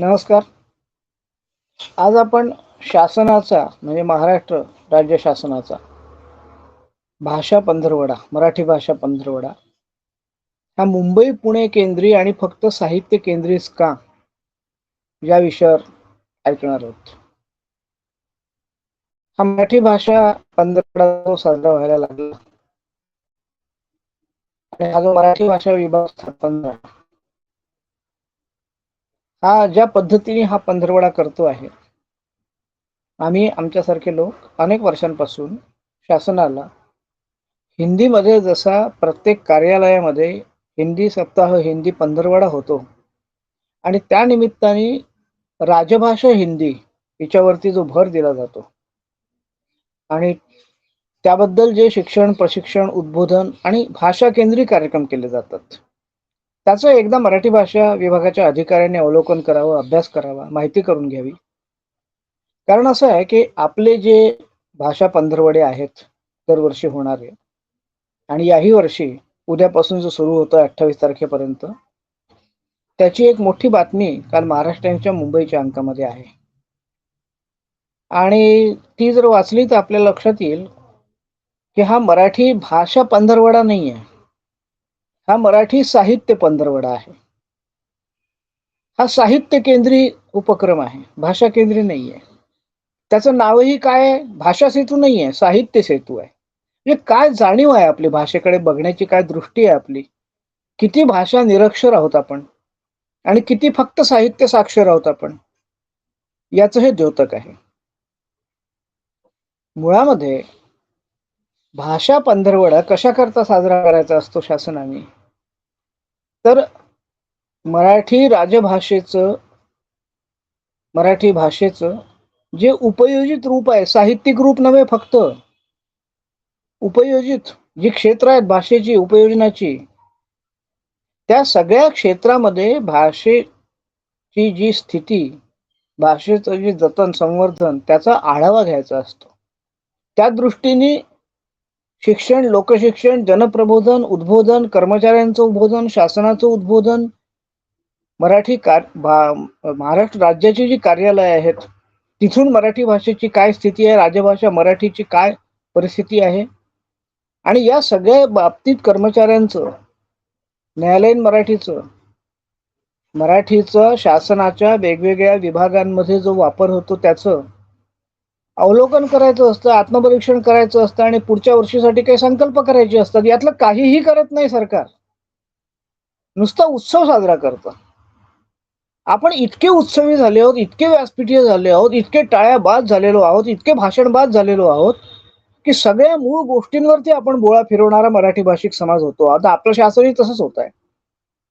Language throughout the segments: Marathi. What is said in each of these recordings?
नमस्कार. आज आपण शासनाचा म्हणजे महाराष्ट्र राज्य शासनाचा भाषा पंधरवडा मराठी भाषा पंधरवडा हा मुंबई पुणे केंद्रीय आणि फक्त साहित्य केंद्रीयच का या विषयावर ऐकणार आहोत. हा मराठी भाषा पंधरवडा जो साजरा व्हायला लागला आणि हा जो मराठी भाषा विभाग स्थापन झाला हा ज्या पद्धतीने हा पंधरवडा करतो आहे आम्ही आमच्यासारखे लोक अनेक वर्षांपासून शासनाला हिंदीमध्ये जसा प्रत्येक कार्यालयामध्ये हिंदी सप्ताह हिंदी पंधरवडा होतो आणि त्या निमित्ताने राजभाषा हिंदी हिच्यावरती जो भर दिला जातो आणि त्याबद्दल जे शिक्षण प्रशिक्षण उद्बोधन आणि भाषा केंद्रीय कार्यक्रम केले जातात. त्याचं एकदा मराठी भाषा विभागाच्या अधिकाऱ्यांनी अवलोकन करावं अभ्यास करावा माहिती करून घ्यावी. कारण असं आहे की आपले जे भाषा पंधरवडे आहेत दरवर्षी होणारे आणि याही वर्षी उद्यापासून जो सुरू होतो अठ्ठावीस तारखेपर्यंत त्याची एक मोठी बातमी काल महाराष्ट्रांच्या मुंबईच्या अंकामध्ये आहे. आणि ती जर वाचली तर आपल्या लक्षात येईल की हा मराठी भाषा पंधरवडा नाही आहे हा मराठी साहित्य पंधरवडा आहे. हा साहित्य केंद्री उपक्रम आहे. भाषा केंद्री नाही आहे त्याचं नावही काय आहे? भाषा सेतू नाही आहे साहित्य सेतू आहे. म्हणजे काय जाणीव आहे आपली भाषेकडे? बघण्याची काय दृष्टी आहे आपली? किती भाषा निरक्षर आहोत आपण? आणि किती फक्त साहित्य साक्षर आहोत आपण? याचं हे द्योतक आहे. मुळामध्ये भाषा पंधरवडा कशाकरता साजरा करायचा असतो शासनाने? तर मराठी राजभाषेचं मराठी भाषेचं जे उपयोजित रूप आहे साहित्यिक रूप नव्हे फक्त उपयोजित जी क्षेत्र आहेत भाषेची उपयोजनाची त्या सगळ्या क्षेत्रामध्ये भाषेची जी स्थिती भाषेचं जे जतन संवर्धन त्याचा आढावा घ्यायचा असतो. त्या दृष्टीने शिक्षण लोकशिक्षण जनप्रबोधन उद्बोधन कर्मचाऱ्यांचं उद्बोधन शासनाचं उद्बोधन. मराठी कार महाराष्ट्र राज्याची जी कार्यालय आहेत तिथून मराठी भाषेची काय स्थिती आहे राजभाषा मराठीची काय परिस्थिती आहे? आणि या सगळ्या बाबतीत कर्मचाऱ्यांचं न्यायालयीन मराठीचं मराठीचं शासनाच्या वेगवेगळ्या विभागांमध्ये जो वापर होतो त्याचं अवलोकन करायचं असतं आत्मपरीक्षण करायचं असतं आणि पुढच्या वर्षीसाठी काही संकल्प करायचे असतात यातलं काहीही करत नाही सरकार. नुसता उत्सव साजरा करतं. आपण इतके उत्सवी झाले आहोत इतके व्यासपीठीय झाले आहोत इतके टाळ्या बाद झालेलो आहोत इतके भाषणबाद झालेलो आहोत की सगळ्या मूळ गोष्टींवरती आपण बोळा फिरवणारा मराठी भाषिक समाज होतो. आता आपलं शासनही तसंच होत आहे.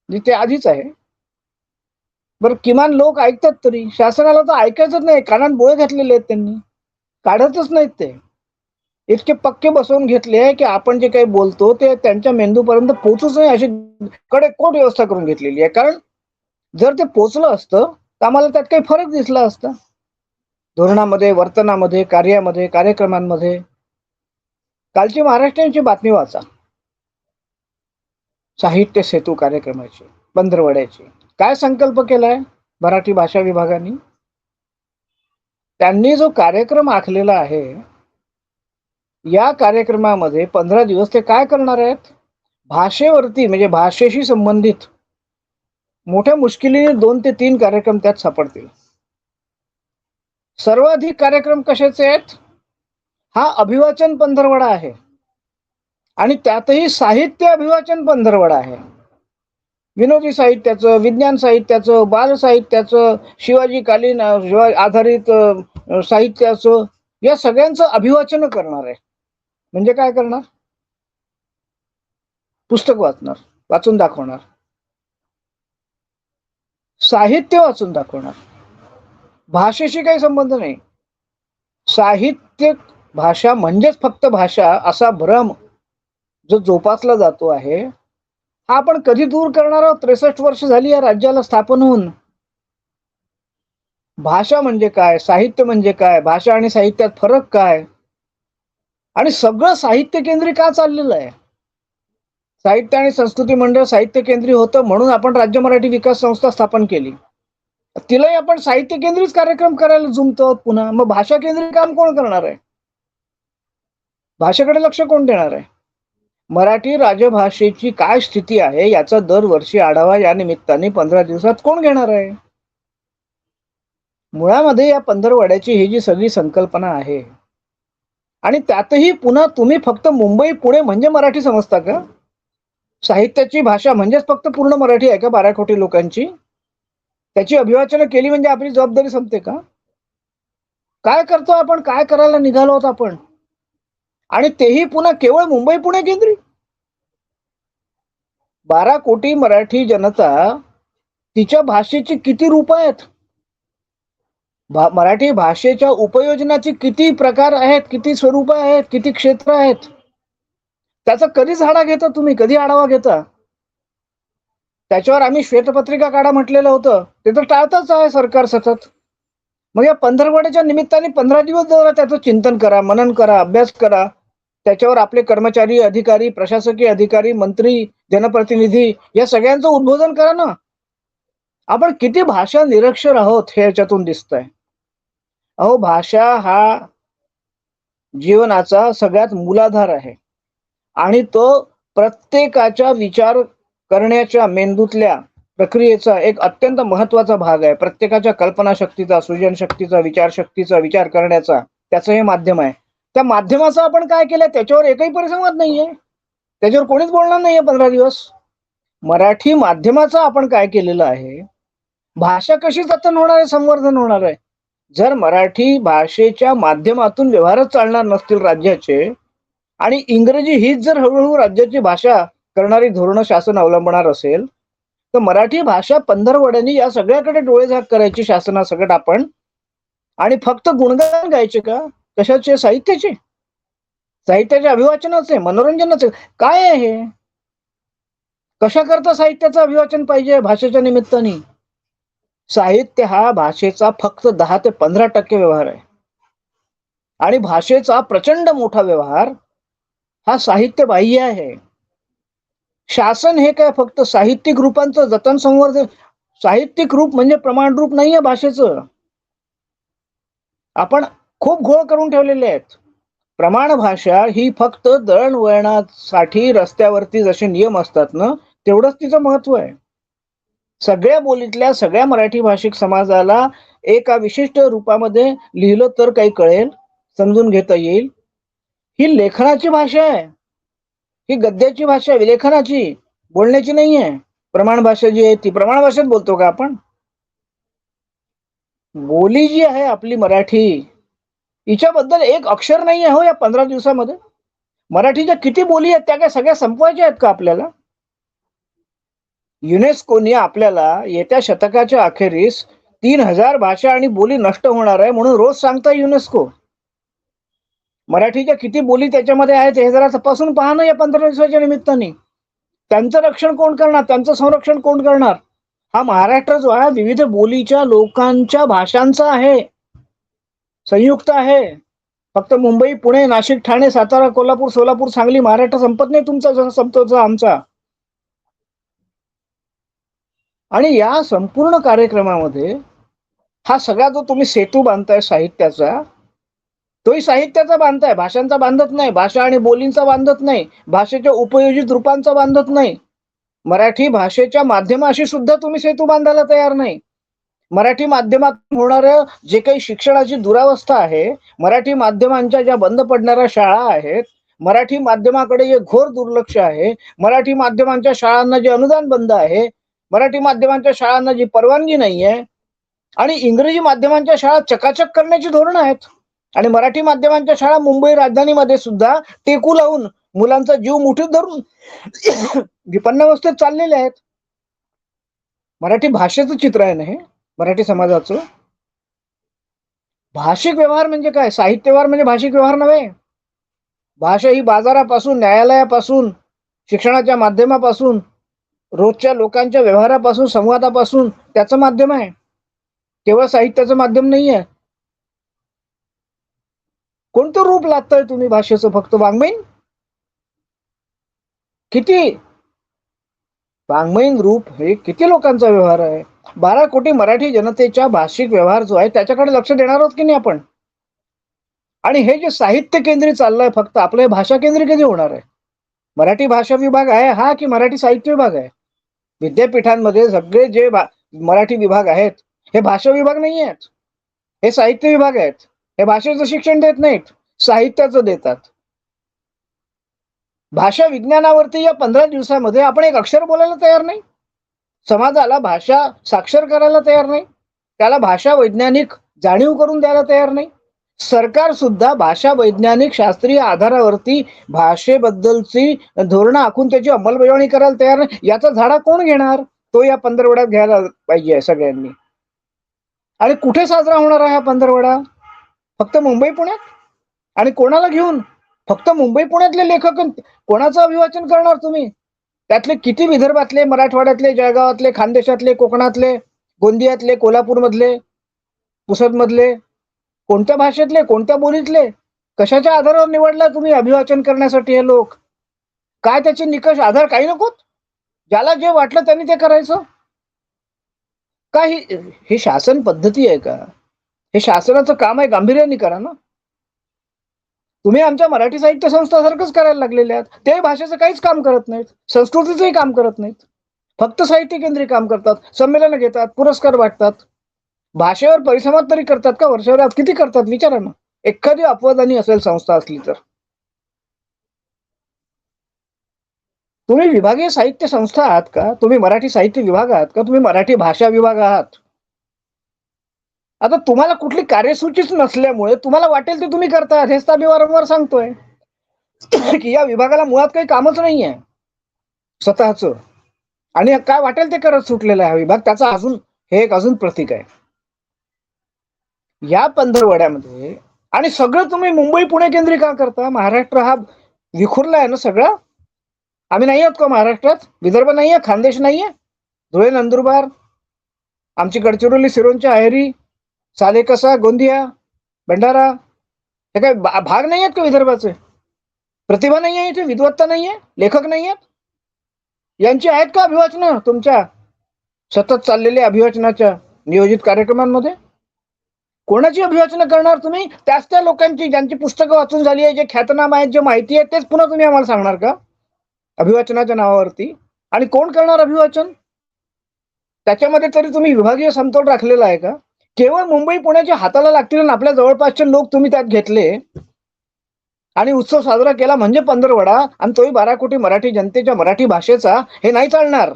म्हणजे ते आधीच आहे. बरं किमान लोक ऐकतात तरी शासनाला तर ऐकायचंच नाही कानात बोळे घातलेले आहेत त्यांनी. काढतच नाहीत ते. इतके पक्के बसवून घेतले की आपण जे काही बोलतो ते त्यांच्या मेंदूपर्यंत पोचूच नाही अशी कडे कोट व्यवस्था करून घेतलेली आहे. कारण जर ते पोचलं असतं तर आम्हाला त्यात काही फरक दिसला असता. धोरणामध्ये वर्तनामध्ये कार्यामध्ये कार्यक्रमांमध्ये. कालची महाराष्ट्रांची बातमी वाचा. साहित्य सेतू कार्यक्रमाची पंधरवड्याची काय संकल्प केलाय मराठी भाषा विभागाने? त्यांनी जो कार्यक्रम आखलेला आहे या कार्यक्रमामध्ये पंधरा दिवस ते काय करणार आहेत? भाषेवरती म्हणजे भाषेशी संबंधित मोठ्या मुश्किलीने दोन ते तीन कार्यक्रम त्यात सापडतील. सर्वाधिक कार्यक्रम कशाचे आहेत? हा अभिवाचन पंधरवडा आहे. आणि त्यातही साहित्य अभिवाचन पंधरवडा आहे. विनोदी साहित्याचं विज्ञान साहित्याचं बाल साहित्याचं शिवाजी कालीन आधारित साहित्याचं या सगळ्यांचं अभिवाचन करणार आहे. म्हणजे काय करणार? पुस्तक वाचणार वाचून दाखवणार. साहित्य वाचून दाखवणार. भाषेशी काही संबंध नाही. साहित्य भाषा म्हणजेच फक्त भाषा असा भ्रम जो जोपासला जातो आहे हा आपण कधी दूर करणार आहोत? त्रेसष्ट वर्ष झाली या राज्याला स्थापन होऊन. भाषा म्हणजे काय? साहित्य म्हणजे काय? भाषा आणि साहित्यात फरक काय? आणि सगळं साहित्य केंद्री का चाललेलं आहे? साहित्य आणि संस्कृती मंडळ साहित्य केंद्री होतं म्हणून आपण राज्य मराठी विकास संस्था स्थापन केली. तिलाही आपण साहित्य केंद्रीच कार्यक्रम करायला जुमतो पुन्हा. मग भाषा केंद्रीय काम कोण करणार आहे? भाषेकडे लक्ष कोण देणार आहे? मराठी राजभाषेची काय स्थिती आहे याचा दरवर्षी आढावा या निमित्ताने पंधरा दिवसात कोण घेणार आहे? मुळामध्ये या पंधरवड्याची ही जी सगळी संकल्पना आहे आणि त्यातही पुन्हा तुम्ही फक्त मुंबई पुणे म्हणजे मराठी समजता का? साहित्याची भाषा म्हणजेच फक्त पूर्ण मराठी आहे का बारा कोटी लोकांची? त्याची अभिवाचनं केली म्हणजे आपली जबाबदारी संपते का? काय करतो आपण? काय करायला निघालो आहोत आपण? आणि तेही पुन्हा केवळ मुंबई पुणे केंद्री? बारा कोटी मराठी जनता तिच्या भाषेची किती रूप आहेत? भा मराठी भाषेच्या उपयोजनाची किती प्रकार आहेत किती स्वरूप आहेत किती क्षेत्र आहेत? त्याचा कधी झाडा घेता तुम्ही? कधी आढावा घेता? त्याच्यावर आम्ही श्वेतपत्रिका काढा म्हटलेलं होतं. ते तर टाळतच आहे सरकार सतत. मग या पंधरवड्याच्या निमित्ताने पंधरा दिवस जरा त्याचं चिंतन करा मनन करा अभ्यास करा. त्याच्यावर आपले कर्मचारी अधिकारी प्रशासकीय अधिकारी मंत्री जनप्रतिनिधी या सगळ्यांचं उद्बोधन करा ना. आपण किती भाषा निरक्षर आहोत हे याच्यातून दिसतंय. अहो भाषा हा जीवनाचा सगळ्यात मूलाधार आहे. आणि तो प्रत्येकाच्या विचार करण्याच्या मेंदूतल्या प्रक्रियेचा एक अत्यंत महत्त्वाचा भाग आहे. प्रत्येकाच्या कल्पनाशक्तीचा सृजनशक्तीचा विचारशक्तीचा विचार करण्याचा त्याचं हे माध्यम आहे. त्या माध्यमाचं आपण काय केलं त्याच्यावर एकही परिसंवाद नाहीये. त्याच्यावर कोणीच बोलणार नाहीये पंधरा दिवस. मराठी माध्यमाचं आपण काय केलेलं आहे? भाषा कशी जतन होणार आहे? संवर्धन होणार आहे? जर मराठी भाषेच्या माध्यमातून व्यवहारच चालणार नसतील राज्याचे आणि इंग्रजी हीच जर हळूहळू राज्याची भाषा करणारी धोरणं शासन अवलंबणार असेल तर मराठी भाषा पंधरवड्यांनी या सगळ्याकडे डोळेझाक करायची शासनासकट आपण आणि फक्त गुणगान गायचे का? कशाचे? साहित्याचे. साहित्याचे अभिवाचनाचे मनोरंजनाचे काय आहे कशा करता साहित्याचं अभिवाचन पाहिजे भाषेच्या निमित्ताने? साहित्य हा भाषेचा फक्त दहा ते पंधरा टक्के व्यवहार आहे. आणि भाषेचा प्रचंड मोठा व्यवहार हा साहित्य बाह्य आहे. शासन हे काय फक्त साहित्यिक रूपांचं जतन संवर्धन साहित्यिक रूप म्हणजे प्रमाण रूप नाहीये भाषेचं. आपण खूप घोळ करून ठेवलेले आहेत. प्रमाण भाषा ही फक्त दळणवळणासाठी रस्त्यावरती जसे नियम असतात ना तेवढंच तिचं महत्त्व आहे. सगळ्या बोलीतल्या सगळ्या मराठी भाषिक समाजाला एका विशिष्ट रूपामध्ये लिहिलं तर काही कळेल समजून घेता येईल. ही लेखनाची भाषा आहे. ही गद्याची भाषा आहे लेखनाची बोलण्याची नाही आहे. प्रमाण भाषा जी आहे ती प्रमाण भाषेत बोलतो का आपण? बोली जी आहे आपली मराठी हिच्याबद्दल एक अक्षर नाही आहे हो या पंधरा दिवसामध्ये. मराठीच्या किती बोली आहेत त्या काय सगळ्या संपवायच्या आहेत का आपल्याला? युनेस्कोने आपल्याला येत्या शतकाच्या अखेरीस तीन हजार भाषा आणि बोली नष्ट होणार आहे म्हणून रोज सांगता युनेस्को. मराठीच्या किती बोली त्याच्यामध्ये आहेत हे जरा तपासून पहा ना या पंधरा दिवसाच्या निमित्ताने. त्यांचं रक्षण कोण करणार? त्यांचं संरक्षण कोण करणार? हा महाराष्ट्र जो आहे विविध बोलीच्या लोकांच्या भाषांचा आहे. संयुक्त आहे. फक्त मुंबई पुणे नाशिक ठाणे सातारा कोल्हापूर सोलापूर सांगली महाराष्ट्र संपत नाही तुमचा जसा संपतो आमचा. आणि या संपूर्ण कार्यक्रमामध्ये हा सगळा जो तुम्ही सेतू बांधताय साहित्याचा तोही साहित्याचा बांधताय. भाषांचा बांधत नाही. भाषा आणि बोलींचा बांधत नाही. भाषेच्या उपयोजित रूपांचा बांधत नाही. मराठी भाषेच्या माध्यमाशी सुद्धा तुम्ही सेतू बांधायला तयार नाही. मराठी माध्यमातून होणारं जे काही शिक्षणाची दुरावस्था आहे मराठी माध्यमांच्या ज्या बंद पडणाऱ्या शाळा आहेत मराठी माध्यमाकडे जे घोर दुर्लक्ष आहे मराठी माध्यमांच्या शाळांना जे अनुदान बंद आहे मराठी माध्यमांच्या शाळांना जी परवानगी नाही आहे आणि इंग्रजी माध्यमांच्या शाळा चकाचक करण्याची धोरणं आहेत. आणि मराठी माध्यमांच्या शाळा मुंबई राजधानीमध्ये सुद्धा टेकू लावून मुलांचा जीव मुठीत धरून विपन्नावस्थेत चाललेले आहेत. मराठी भाषेचं चित्र आहे. ना हे मराठी समाजाचं. भाषिक व्यवहार म्हणजे काय? साहित्य व्यवहार म्हणजे भाषिक व्यवहार नव्हे. भाषा ही बाजारापासून न्यायालयापासून शिक्षणाच्या माध्यमापासून रोजच्या लोकांच्या व्यवहारापासून संवादापासून त्याचं माध्यम आहे. केवळ साहित्याचं माध्यम नाही आहे कोणतं रूप लागतंय तुम्ही भाषेचं फक्त? वाङ्मयीन? किती? वाङ्मयीन रूप हे किती लोकांचा व्यवहार आहे? बारा कोटी मराठी जनतेच्या भाषिक व्यवहार जो आहे त्याच्याकडे लक्ष देणार आहोत की नाही आपण? आणि हे जे साहित्य केंद्रित चाललंय फक्त आपलं हे भाषा केंद्र कधी होणार आहे. मराठी भाषा विभाग आहे हा की मराठी साहित्य विभाग आहे? विद्यापीठांमध्ये सगळे जे मराठी विभाग आहेत हे भाषा विभाग नाही आहेत. हे साहित्य विभाग आहेत. हे भाषेचं शिक्षण देत नाहीत साहित्याचं देतात. भाषा विज्ञानावरती या पंधरा दिवसामध्ये आपण एक अक्षर बोलायला तयार नाही. समाजाला भाषा साक्षर करायला तयार नाही. त्याला भाषा वैज्ञानिक जाणीव करून द्यायला तयार नाही. सरकार सुद्धा भाषा वैज्ञानिक शास्त्रीय आधारावरती भाषेबद्दलची धोरणं आखून त्याची अंमलबजावणी करायला तयार नाही. याचा झाडा कोण घेणार? तो या पंधरवड्यात घ्यायला पाहिजे सगळ्यांनी. आणि कुठे साजरा होणार आहे हा पंधरवडा? फक्त मुंबई पुण्यात? आणि कोणाला घेऊन? फक्त मुंबई पुण्यातले लेखक कोणाचं अभिवाचन करणार तुम्ही? त्यातले किती विदर्भातले मराठवाड्यातले जळगावातले खानदेशातले कोकणातले गोंदियातले कोल्हापूरमधले पुसदमधले कोणत्या भाषेतले कोणत्या बोलीतले कशाच्या आधारावर निवडला तुम्ही अभिवाचन करण्यासाठी हे लोक? काय त्याचे निकष आधार काही नकोत? ज्याला जे वाटलं त्यांनी ते करायचं. का ही ही शासन पद्धती आहे का? हे शासनाचं काम आहे गांभीर्याने करा ना. तुम्ही आमच्या मराठी साहित्य संस्थासारखंच करायला लागलेले आहात. ते भाषेचं काहीच काम करत नाहीत. संस्कृतीचंही काम करत नाहीत. फक्त साहित्य केंद्रीय काम करतात. संमेलनं घेतात. पुरस्कार वाटतात. भाषेवर परिसंवाद तरी करतात का? वर्षभरात किती करतात? विचारा ना. एखादी अपवादानी असेल संस्था असली तर. तुम्ही विभागीय साहित्य संस्था आहात का? तुम्ही मराठी साहित्य विभाग आहात का? तुम्ही मराठी भाषा विभाग आहात? आता तुम्हाला कुठली कार्यसूचीच नसल्यामुळे तुम्हाला वाटेल ते तुम्ही करता. हेच तर मी वारंवार सांगतोय. की या विभागाला मुळात काही कामच नाहीये. स्वतःच. आणि काय वाटेल ते करत सुटलेला आहे हा विभाग. त्याचा अजून हे एक अजून प्रतीक आहे. या पंधरवड्यामध्ये आणि सगळं तुम्ही मुंबई पुणे केंद्रीय का करता? महाराष्ट्र हा विखुरला आहे ना सगळा? आम्ही नाही आहोत का महाराष्ट्रात? विदर्भ नाहीये खानदेश नाहीये? धुळे नंदुरबार आमची गडचिरोली सिरोंची चाले कसा गोंदिया भंडारा? हे काय भाग नाही आहेत का विदर्भाचे? प्रतिभा नाही आहे इथे? विद्वत्ता नाही आहे? लेखक नाही आहेत? यांची आहेत का अभिवाचनं तुमच्या सतत चाललेल्या अभिवाचनाच्या नियोजित कार्यक्रमांमध्ये? कोणाची अभिवाचनं करणार तुम्ही? त्याच त्या लोकांची ज्यांची पुस्तकं वाचून झाली आहे जे ख्यातनाम आहेत जे माहिती आहे तेच पुन्हा तुम्ही आम्हाला सांगणार का? अभिवाचनाच्या नावावरती. आणि कोण करणार अभिवाचन? त्याच्यामध्ये तरी तुम्ही विभागीय समतोल राखलेला आहे का? केवळ मुंबई पुण्याच्या हाताला लागतील आणि आपल्या जवळपासचे लोक तुम्ही त्यात घेतले. आणि उत्सव साजरा केला म्हणजे पंधरवडा आणि तोही बारा कोटी मराठी जनतेच्या मराठी भाषेचा हे नाही चालणार.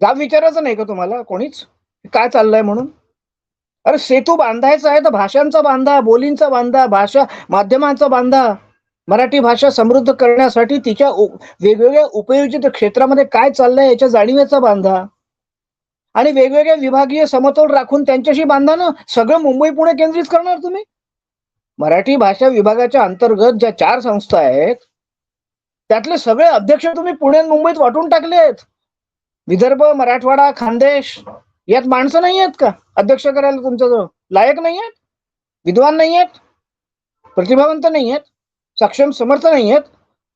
जाब विचारायचं नाही का तुम्हाला? कोणीच? काय चाललंय म्हणून? अरे सेतू बांधायचा आहे तर भाषांचा बांधा बोलींचा बांधा भाषा माध्यमांचा बांधा. मराठी भाषा समृद्ध करण्यासाठी तिच्या वेगवेगळ्या उपयोजित क्षेत्रामध्ये काय चाललंय याच्या जाणीवेचा बांधा. आणि वेगवेगळ्या विभागीय समतोल राखून त्यांच्याशी बांधानं सगळं मुंबई पुणे केंद्रित करणार तुम्ही? मराठी भाषा विभागाच्या अंतर्गत ज्या चार संस्था आहेत त्यातले सगळे अध्यक्ष तुम्ही पुणे मुंबईत वाटून टाकले आहेत. विदर्भ मराठवाडा खानदेश यात माणसं नाही आहेत का? अध्यक्ष करायला तुमच्याजवळ लायक नाही आहेत? विद्वान नाही आहेत? प्रतिभावंत नाही आहेत? सक्षम समर्थ नाही आहेत?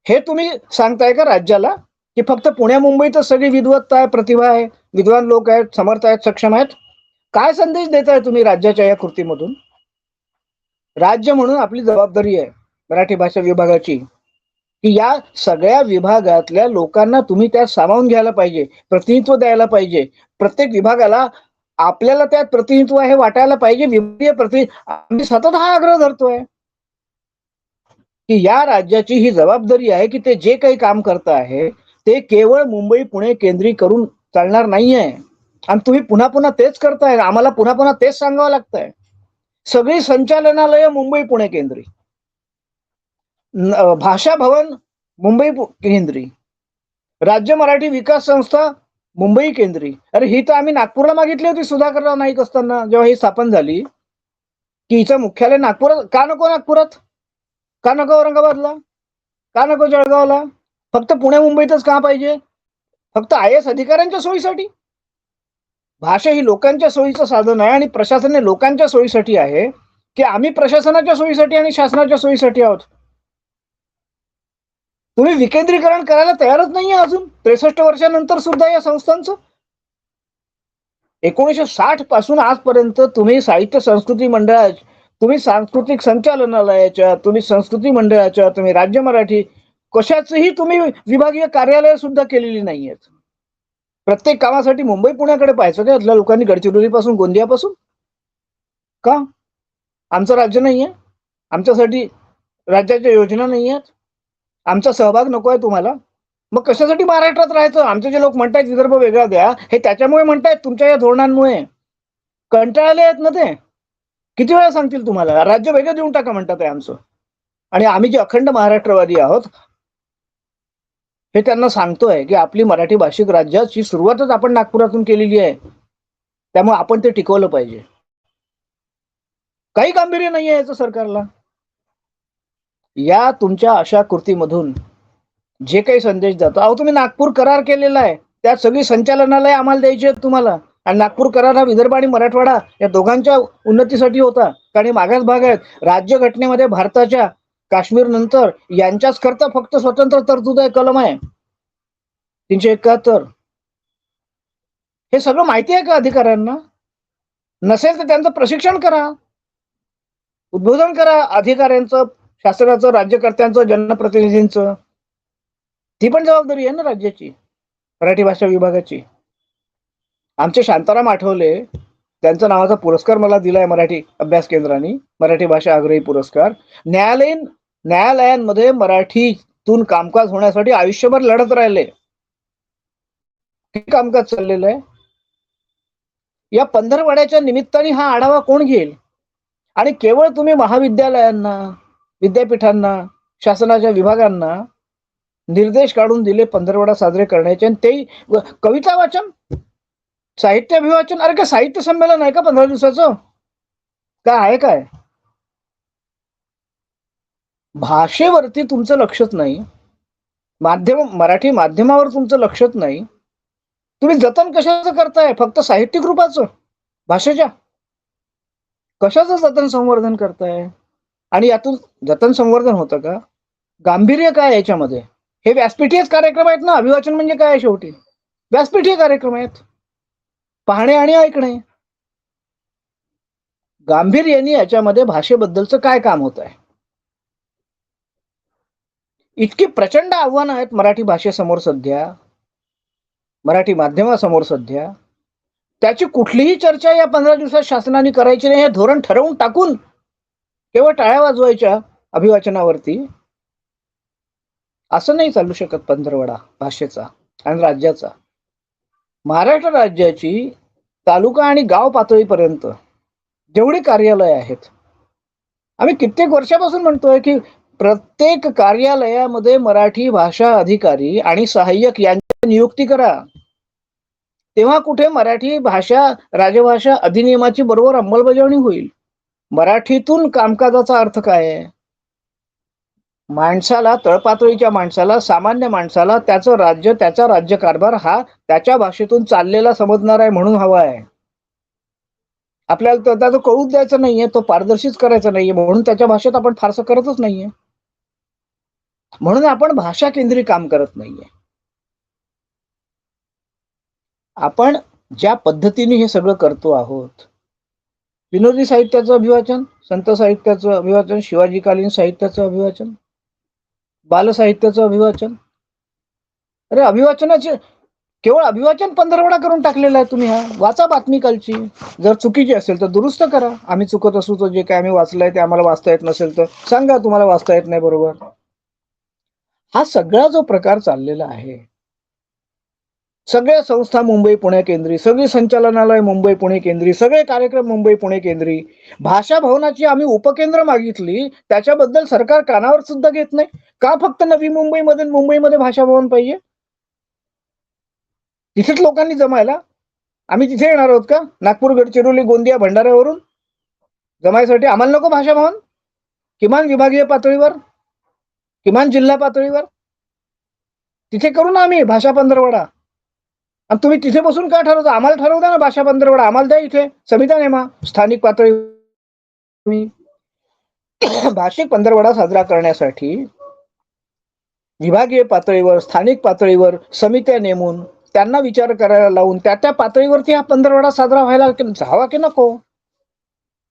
हे तुम्ही सांगताय का राज्याला? की फक्त पुण्या मुंबईतच सगळी विद्वत्ता आहे प्रतिभा आहे? विद्वान लोक आहेत समर्थ आहेत सक्षम आहेत. काय संदेश देताय तुम्ही राज्याच्या या कृतीमधून? राज्य म्हणून आपली जबाबदारी आहे मराठी भाषा विभागाची. की या सगळ्या विभागातल्या लोकांना तुम्ही त्यात सामावून घ्यायला पाहिजे प्रतिनिधित्व द्यायला पाहिजे. प्रत्येक विभागाला आपल्याला त्यात प्रतिनिधित्व हे वाटायला पाहिजे. विभागीय प्रति आम्ही सतत हा आग्रह धरतोय. की या राज्याची ही जबाबदारी आहे की ते जे काही काम करत आहे ते केवळ मुंबई पुणे केंद्री करून चालणार नाहीये. आणि तुम्ही पुन्हा पुन्हा तेच करताय. आम्हाला पुन्हा पुन्हा तेच सांगावं लागतंय. सगळी संचालनालय मुंबई पुणे केंद्री. भाषा भवन मुंबई केंद्री. राज्य मराठी विकास संस्था मुंबई केंद्री. अरे ही तर आम्ही नागपूरला मागितली होती सुधाकरराव नाईक असताना जेव्हा ही स्थापन झाली. की हिचं मुख्यालय नागपुरात का नको नागपुरात? का नको औरंगाबादला? का नको जळगावला? फक्त पुणे मुंबईतच का पाहिजे? फक्त आय एस अधिकाऱ्यांच्या सोयीसाठी. भाषा ही लोकांच्या सोयीचं साधन आहे आणि प्रशासन हे लोकांच्या सोयीसाठी आहे की आम्ही प्रशासनाच्या सोयीसाठी आणि शासनाच्या सोयीसाठी आहोत. तुम्ही विकेंद्रीकरण करायला तयारच नाहीये अजून. त्रेसष्ट वर्षानंतर सुद्धा या संस्थांचं. एकोणीसशे साठपासून आजपर्यंत तुम्ही साहित्य संस्कृती मंडळा तुम्ही सांस्कृतिक संचालनालयाच्या तुम्ही संस्कृती मंडळाच्या तुम्ही राज्य मराठी कशाचही तुम्ही विभागीय कार्यालय सुद्धा केलेली नाहीयेत. प्रत्येक कामासाठी मुंबई पुण्याकडे पाहायचं का? इथल्या लोकांनी गडचिरोलीपासून गोंदियापासून? का? आमचं राज्य नाहीये. आमच्यासाठी राज्याच्या योजना नाही आहेत आमचा सहभाग नको आहे तुम्हाला. मग कशासाठी महाराष्ट्रात राहायचं? आमचे जे लोक म्हणतायत विदर्भ वेगळा द्या हे त्याच्यामुळे म्हणतायत तुमच्या या धोरणांमुळे. कंटाळले आहेत ना ते? किती वेळा सांगतील तुम्हाला? राज्य वेगळं देऊन टाका म्हणतात आमचं. आणि आम्ही जे अखंड महाराष्ट्रवादी आहोत हे त्यांना सांगतोय की आपली मराठी भाषिक राज्याची सुरुवातच आपण नागपुरातून केलेली आहे. त्यामुळे आपण ते टिकवलं पाहिजे. काही गांभीर्य नाही आहे याचं सरकारला. या तुमच्या अशा कृतीमधून जे काही संदेश जातो अहो तुम्ही नागपूर करार केलेला आहे. त्यात सगळी संचालनालय आम्हाला द्यायची आहेत तुम्हाला. आणि नागपूर करार हा विदर्भ आणि मराठवाडा या दोघांच्या उन्नतीसाठी होता. कारण मागास भाग आहेत. राज्य घटनेमध्ये भारताच्या काश्मीर नंतर यांच्याच करता फक्त स्वतंत्र तरतूद आहे कलम आहे. तीनशे एकाहत्तर. हे सगळं माहिती आहे का अधिकाऱ्यांना? नसेल तर त्यांचं प्रशिक्षण करा. उद्बोधन करा अधिकाऱ्यांचं शासनाचं राज्यकर्त्यांचं जनप्रतिनिधींचं. ती पण जबाबदारी आहे ना राज्याची मराठी भाषा विभागाची. आमचे शांताराम आठवले त्यांचा नावाचा पुरस्कार मला दिलाय मराठी अभ्यास केंद्राने मराठी भाषा आग्रही पुरस्कार. न्यायालयीन न्यायालयांमध्ये मराठीतून कामकाज होण्यासाठी आयुष्यभर लढत राहिले. किती कामकाज चाललेलं आहे? या पंधरवाड्याच्या निमित्ताने हा आढावा कोण घेईल? आणि केवळ तुम्ही महाविद्यालयांना विद्यापीठांना शासनाच्या विभागांना निर्देश काढून दिले पंधरवडा साजरे करण्याचे आणि ते कविता वाचन? साहित्य अभिवाचन अरे का साहित्य संमेलन आहे का पंधरा दिवसाचं? काय आहे काय? भाषेवरती तुमचं लक्षच नाही. माध्यम मराठी माध्यमावर तुमचं लक्षच नाही. तुम्ही जतन कशाचं करताय? फक्त साहित्यिक रूपाचं? भाषेच्या? कशाचं जतन संवर्धन करताय? आणि यातून जतन संवर्धन होतं का? गांभीर्य काय याच्यामध्ये? हे व्यासपीठीय कार्यक्रम आहेत ना? अभिवाचन म्हणजे काय शेवटी? व्यासपीठीय कार्यक्रम आहेत. पाहणे आणि ऐकणे. गांभीर्याने याच्यामध्ये भाषेबद्दलचं काय काम होत आहे इतकी प्रचंड आव्हानं आहेत मराठी भाषेसमोर सध्या मराठी माध्यमासमोर सध्या. त्याची कुठलीही चर्चा या पंधरा दिवसात शासनाने करायची नाही हे धोरण ठरवून टाकून केवळ टाळ्या वाजवायच्या अभिवाचनावरती. असं नाही चालू शकत पंधरवडा भाषेचा आणि राज्याचा. महाराष्ट्र राज्याची तालुका आणि गाव पातळीपर्यंत जेवढी कार्यालय आहेत आम्ही कित्येक वर्षापासून म्हणतोय की प्रत्येक कार्यालयामध्ये मराठी भाषा अधिकारी आणि सहाय्यक यांची नियुक्ती करा. तेव्हा कुठे मराठी भाषा राजभाषा अधिनियमाची बरोबर अंमलबजावणी होईल. मराठीतून कामकाजाचा अर्थ काय आहे? माणसाला तळपातळीच्या माणसाला सामान्य माणसाला त्याचं राज्य त्याचा राज्यकारभार हा त्याच्या भाषेतून चाललेला समजणार आहे म्हणून हवा आहे. आपल्याला तर त्याचं कळूच द्यायचं नाहीये तो पारदर्शीच करायचा नाहीये म्हणून त्याच्या भाषेत आपण फारसं करतच नाहीये. म्हणून आपण भाषा केंद्रीय काम करत नाहीये. आपण ज्या पद्धतीने हे सगळं करतो आहोत विनोदी साहित्याचं अभिवाचन संत साहित्याचं अभिवाचन शिवाजीकालीन साहित्याचं अभिवाचन बालसाहित्याचं अभिवाचन अरे अभिवाचनाचे केवळ अभिवाचन पंधरवडा करून टाकलेला आहे तुम्ही हा. वाचा बातमी कालची. जर चुकीची असेल तर दुरुस्त करा. आम्ही चुकत असू तर जे काय आम्ही वाचलंय ते आम्हाला वाचता येत नसेल तर सांगा तुम्हाला वाचता येत नाही बरोबर. हा सगळा जो प्रकार चाललेला आहे सगळ्या संस्था मुंबई पुणे केंद्री सगळी संचालनालय मुंबई पुणे केंद्री सगळे कार्यक्रम मुंबई पुणे केंद्री भाषा भवनाची आम्ही उपकेंद्र मागितली त्याच्याबद्दल सरकार कानावर सुद्धा घेत नाही. का फक्त नवी मुंबईमध्ये मुंबईमध्ये भाषा भवन पाहिजे? तिथेच लोकांनी जमायला. आम्ही तिथे येणार आहोत का? नागपूर गडचिरोली गोंदिया भंडाऱ्यावरून? जमायसाठी आम्हाला नको भाषा भवन? किमान विभागीय पातळीवर? किमान जिल्हा पातळीवर? तिथे करू ना आम्ही भाषा पंधरवडा आणि तुम्ही तिथे बसून का ठरवता? आम्हाला ठरवू द्या ना भाषा पंधरवडा आम्हाला द्या इथे. समित्या नेमा स्थानिक पातळी. भाषिक पंधरवडा साजरा करण्यासाठी विभागीय पातळीवर स्थानिक पातळीवर समित्या नेमून त्यांना विचार करायला लावून त्या त्या पातळीवरती हा पंधरवडा साजरा व्हायला हवा की नको?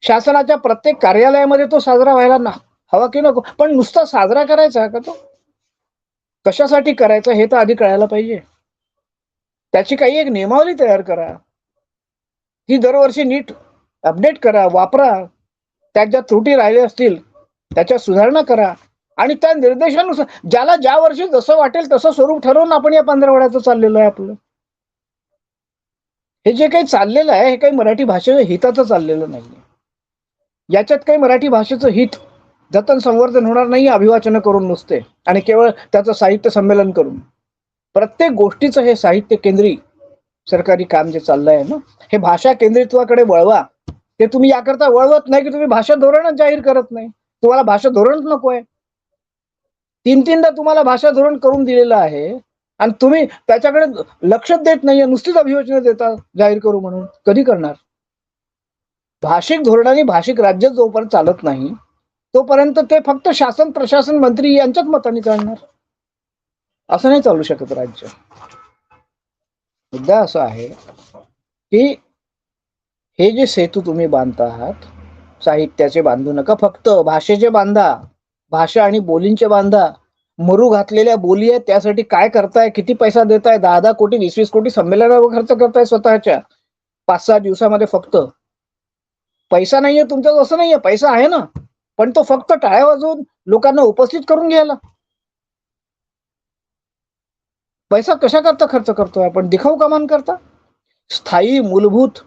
शासनाच्या प्रत्येक कार्यालयामध्ये तो साजरा व्हायला ना- हवा की नको? पण नुसता साजरा करायचा का तो? कशासाठी करायचा हे तर आधी कळायला पाहिजे. त्याची काही एक नियमावली तयार करा. ही दरवर्षी नीट अपडेट करा वापरा. त्यात ज्या त्रुटी राहिल्या असतील त्याच्या सुधारणा करा. आणि त्या निर्देशानुसार ज्याला ज्या वर्षी जसं वाटेल तसं स्वरूप ठरवून आपण या पंधरवड्याचं चाललेलं आहे आपलं. हे जे काही चाललेलं आहे हे काही मराठी भाषेच्या हिताचं चाललेलं नाही याच्यात काही मराठी भाषेचं हित जतन संवर्धन होणार नाही अभिवाचन करून नुसते. आणि केवळ त्याचं साहित्य संमेलन करून. प्रत्येक गोष्टीचं हे साहित्य केंद्री सरकारी काम जे चाललंय ना हे भाषा केंद्रित्वाकडे वळवा. ते तुम्ही याकरता वळवत नाही की तुम्ही भाषा धोरणच जाहीर करत नाही. तुम्हाला भाषा धोरणच नको आहे. तीन तीनदा तुम्हाला भाषा धोरण करून दिलेलं आहे आणि तुम्ही त्याच्याकडे लक्षच देत नाहीये नुसतीच अभियोजन देता जाहीर करू म्हणून. कधी करणार? भाषिक धोरणाने भाषिक राज्य जोपर्यंत चालत नाही तोपर्यंत ते फक्त शासन प्रशासन मंत्री यांच्याच मताने चालणार असं नाही चालू शकत राज्य. मुद्दा असा आहे की हे जे सेतू तुम्ही बांधता आहात साहित्याचे बांधू नका फक्त भाषेचे बांधा भाषा आणि बोलींचे बांधा. मरू घातलेल्या बोली आहेत त्यासाठी काय करताय किती पैसा देताय दहा दहा कोटी वीस वीस कोटी संमेलनावर खर्च करताय स्वतःच्या. पाच सहा दिवसामध्ये फक्त. पैसा नाहीये तुमच्यात असं नाहीये पैसा आहे ना. पण तो फक्त टाळ्या वाजवून लोकांना उपस्थित करून घ्यायला. पैसा कशा करता खर्च करतोय आपण? दिखाऊ कामान करता स्थायी मूलभूत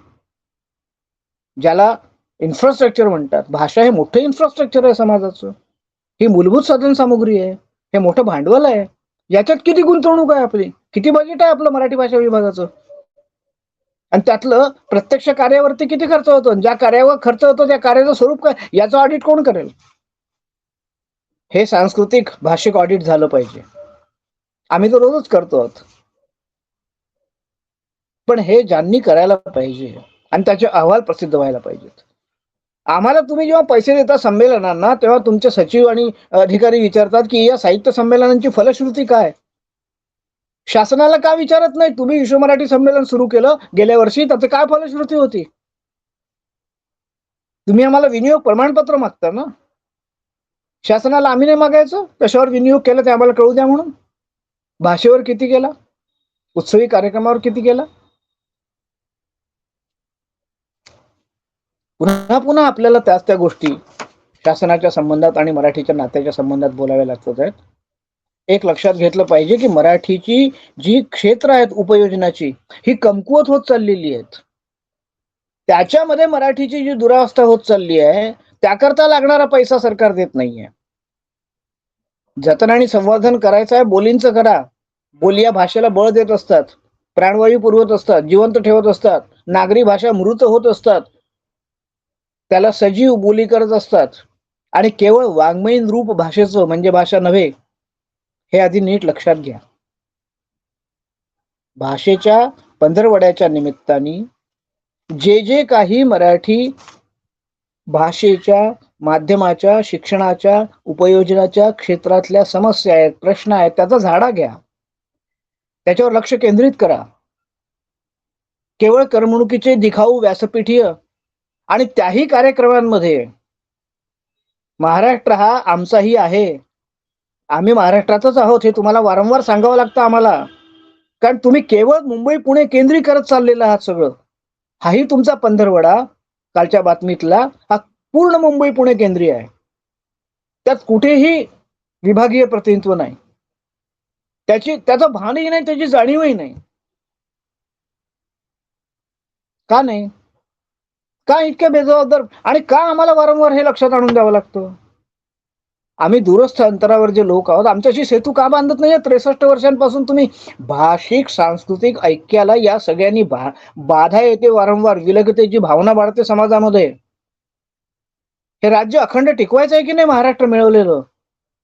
ज्याला इन्फ्रास्ट्रक्चर म्हणतात. भाषा हे मोठं इन्फ्रास्ट्रक्चर आहे समाजाचं. ही मूलभूत साधन सामुग्री आहे. हे मोठं भांडवल आहे. याच्यात किती गुंतवणूक आहे आपली? किती बजेट आहे आपलं मराठी भाषा विभागाचं? आणि त्यातलं प्रत्यक्ष कार्यावरती किती खर्च होतो? ज्या कार्यावर खर्च होतो त्या कार्याचं स्वरूप काय? याचं ऑडिट कोण करेल? हे सांस्कृतिक भाषिक ऑडिट झालं पाहिजे. आम्ही तर रोजच करतो आहोत. पण हे ज्यांनी करायला पाहिजे आणि त्याचे अहवाल प्रसिद्ध व्हायला पाहिजेत. आम्हाला तुम्ही जेव्हा पैसे देता संमेलनांना तेव्हा तुमचे सचिव आणि अधिकारी विचारतात की या साहित्य संमेलनांची फलश्रुती काय? शासनाला का विचारत नाही? तुम्ही विश्व मराठी संमेलन सुरू केलं गेल्या वर्षी त्याचं काय फलश्रुती होती? तुम्ही आम्हाला विनियोग प्रमाणपत्र मागता ना? शासनाला आम्ही नाही मागायचं? कशावर विनियोग केला ते आम्हाला कळू द्या म्हणून? भाषेवर किती केला? उत्सवी कार्यक्रमावर किती केला? पुन्हा पुन्हा आपल्याला त्याच त्या गोष्टी शासनाच्या संबंधात आणि मराठीच्या नात्याच्या संबंधात बोलाव्या लागतात. आहेत एक लक्षात घेतलं पाहिजे की मराठीची जी क्षेत्र आहेत उपयोजनाची ही कमकुवत होत चाललेली आहेत. त्याच्यामध्ये मराठीची जी दुरावस्था होत चालली आहे त्याकरता लागणारा पैसा सरकार देत नाहीये. जतन आणि संवर्धन करायचं आहे बोलींचं करा. बोली या भाषेला बळ देत असतात प्राणवायू पुरवत असतात जिवंत ठेवत असतात नागरी भाषा मृत होत असतात. त्याला सजीव बोली करत असतात. आणि केवळ वाङ्मयीन रूप भाषेचं म्हणजे भाषा नव्हे हे आधी नीट लक्षात घ्या. भाषेच्या पंधरवड्याच्या निमित्ताने जे जे काही मराठी भाषेच्या माध्यमाच्या शिक्षणाच्या उपयोजनाच्या क्षेत्रातल्या समस्या आहेत प्रश्न आहेत त्याचा झाडा घ्या. त्याच्यावर लक्ष केंद्रित करा. केवळ करमणुकीचे दिखाऊ व्यासपीठीय आणि त्याही कार्यक्रमांमध्ये महाराष्ट्र हा आमचाही आहे. आम्ही महाराष्ट्रातच आहोत हे तुम्हाला वारंवार सांगावं लागतं आम्हाला. कारण तुम्ही केवळ मुंबई पुणे केंद्री करत चाललेलं आहात सगळं. हाही तुमचा पंधरवडा कालच्या बातमीतला हा पूर्ण मुंबई पुणे केंद्रीय आहे. त्यात कुठेही विभागीय प्रतिनिधित्व नाही. त्याची त्याचं भानही नाही त्याची जाणीवही नाही. का नाही? का इतक्या बेजबाबदार? आणि का आम्हाला वारंवार हे लक्षात आणून द्यावं लागतं? आम्ही दूरस्थ अंतरावर जे लोक आहोत आमच्याशी सेतू का बांधत नाही त्रेसष्ट वर्षांपासून तुम्ही भाषिक सांस्कृतिक ऐक्याला या सगळ्यांनी बाधा येते वारंवार विलगतेची भावना वाढते समाजामध्ये. हे राज्य अखंड टिकवायचं आहे की नाही महाराष्ट्र मिळवलेलं?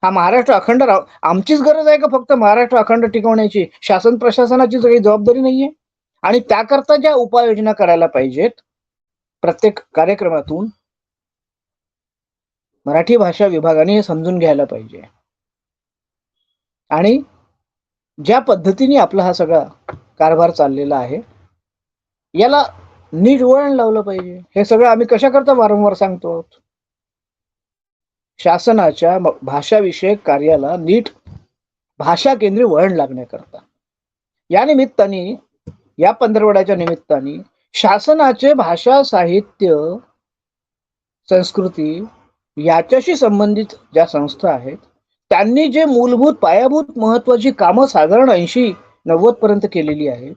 हा महाराष्ट्र अखंड राव आमचीच गरज आहे का फक्त महाराष्ट्र अखंड टिकवण्याची? शासन प्रशासनाची काही जबाबदारी नाहीये? आणि त्याकरता ज्या उपाययोजना करायला पाहिजेत प्रत्येक कार्यक्रमातून मराठी भाषा विभागाने हे समजून घ्यायला पाहिजे. आणि ज्या पद्धतीने आपला हा सगळा कारभार चाललेला आहे याला नीट वळण लावलं पाहिजे. हे सगळं आम्ही कशाकरता वारंवार सांगतो? शासनाच्या भाषाविषयक कार्याला नीट भाषा केंद्री वळण लागण्याकरता. या निमित्ताने या पंधरवड्याच्या निमित्ताने शासनाचे भाषा साहित्य संस्कृती याच्याशी संबंधित ज्या संस्था आहेत त्यांनी जे मूलभूत पायाभूत महत्वाची कामं साधारण ऐंशी नव्वद पर्यंत केलेली आहेत.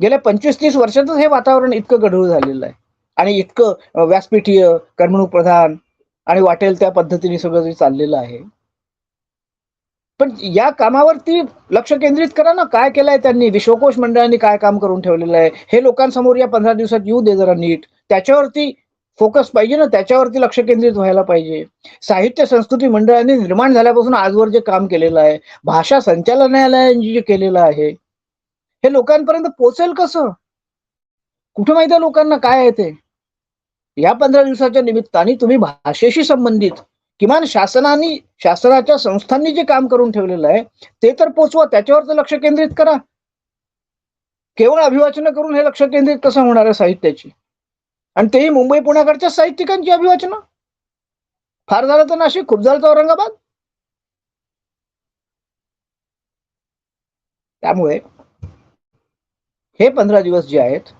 गेल्या पंचवीस तीस वर्षातच हे वातावरण इतकं गढूळ झालेलं आहे. आणि इतकं व्यासपीठीय करमणूक प्रधान आणि वाटेल त्या पद्धतीने सगळं चाललेलं आहे. पण या कामावरती लक्ष केंद्रित करा ना काय केलंय त्यांनी? विश्वकोश मंडळांनी काय काम करून ठेवलेलं आहे? हे लोकांसमोर या पंधरा दिवसात येऊ दे जरा नीट. त्याच्यावरती फोकस पाहिजे ना त्याच्यावरती लक्ष केंद्रित व्हायला पाहिजे. साहित्य संस्कृती मंडळांनी निर्माण झाल्यापासून आजवर जे काम केलेलं आहे भाषा संचालनालयाने जे केलेलं आहे हे लोकांपर्यंत पोचेल कसं? कुठं माहिती आहे लोकांना काय आहे ते? या पंधरा दिवसाच्या निमित्ताने तुम्ही भाषेशी संबंधित किमान शासनाने शासनाच्या संस्थांनी जे काम करून ठेवलेलं आहे ते तर पोचवा त्याच्यावर लक्ष केंद्रित करा. केवळ अभिवाचन करून हे लक्ष केंद्रित कसं होणार आहे साहित्याची? आणि तेही मुंबई पुण्याकडच्या साहित्यिकांची अभिवाचन. फार झालं तर नाशिक खूप झालं तर औरंगाबाद. त्यामुळे हे पंधरा दिवस जे आहेत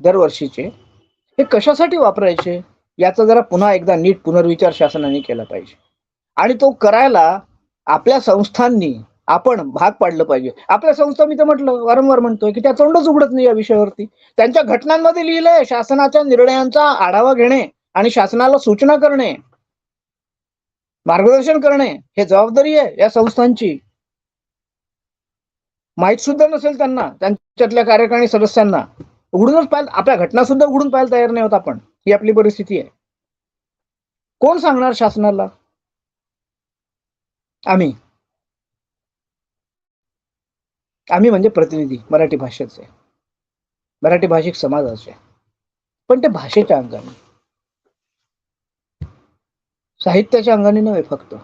दरवर्षीचे हे कशासाठी वापरायचे? याचा जरा पुन्हा एकदा नीट पुनर्विचार शासनाने केला पाहिजे. आणि तो करायला आपल्या संस्थांनी आपण भाग पाडलं पाहिजे. आपल्या संस्था मी तर म्हटलं वारंवार म्हणतोय की त्या तोंडच उघडत नाही या विषयावरती. त्यांच्या घटनांमध्ये लिहिलंय शासनाच्या निर्णयांचा आढावा घेणे आणि शासनाला सूचना करणे मार्गदर्शन करणे हे जबाबदारी आहे या संस्थांची. माहीत सुद्धा नसेल त्यांना त्यांच्यातल्या कार्यकारिणी सदस्यांना. उघडूनच पाहायला आपल्या घटना सुद्धा उघडून पाहायला तयार नाही होत आपण. ही आपली परिस्थिती आहे. कोण सांगणार शासनाला? आम्ही. आम्ही म्हणजे प्रतिनिधी मराठी भाषेचे. मराठी भाषिक समाजाचे. पण ते भाषेच्या अंगाने. साहित्याच्या अंगाने नव्हे फक्त.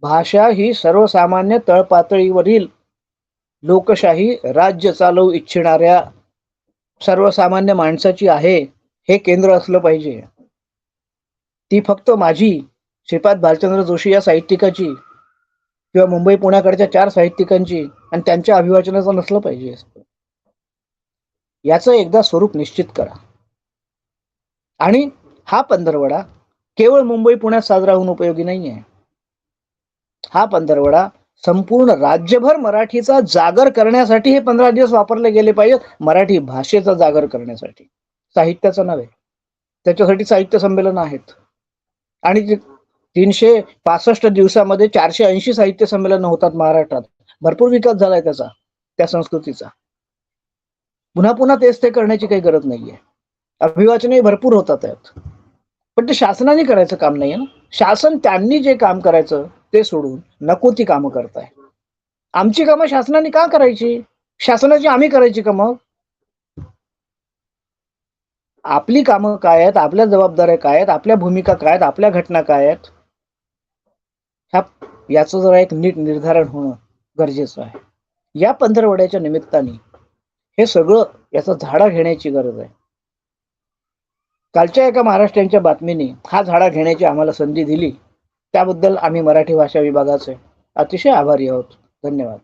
भाषा ही सर्वसामान्य तळपातळीवरील लोकशाही राज्य चालवू इच्छिणाऱ्या सर्वसामान्य माणसाची आहे हे केंद्र असलं पाहिजे. ती फक्त माझी श्रीपाद भालचंद्र जोशी या साहित्यिकाची किंवा मुंबई पुण्याकडच्या चार साहित्यिकांची आणि त्यांच्या अभिवाचनाचं नसलं पाहिजे. याचं एकदा स्वरूप निश्चित करा. आणि हा पंधरवडा केवळ मुंबई पुण्यात साजरा होऊन उपयोगी नाही आहे हा पंधरवडा संपूर्ण राज्यभर मराठीचा जागर करण्यासाठी हे पंधरा दिवस वापरले गेले पाहिजेत मराठी भाषेचा जागर करण्यासाठी. साहित्याचा नव्हे. त्याच्यासाठी साहित्य संमेलन आहेत. आणि तीनशे पासष्ट दिवसामध्ये चारशे ऐंशी साहित्य संमेलन होतात महाराष्ट्रात. भरपूर विकास झालाय त्याचा त्या संस्कृतीचा. पुन्हा पुन्हा तेच ते करण्याची काही गरज नाहीये. अभिवाचनही भरपूर होतात आहेत पण ते शासनाने करायचं काम नाहीये ना. शासन त्यांनी जे काम करायचं ते सोडून नको ती कामं करताय. आमची कामं शासनाने का करायची? शासनाची आम्ही करायची का मग आपली कामं काय आहेत? आपल्या जबाबदाऱ्या काय आहेत? आपल्या भूमिका काय आहेत? आपल्या घटना काय आहेत? ह्या याचं जरा एक नीट निर्धारण होणं गरजेचं आहे. या पंधरवड्याच्या निमित्ताने हे सगळं याचा झाडा घेण्याची गरज आहे. कालच्या एका महाराष्ट्रांच्या बातमीने हा झाडा घेण्याची आम्हाला संधी दिली. त्याबद्दल आम्ही मराठी भाषा विभागाचे अतिशय आभारी आहोत. धन्यवाद.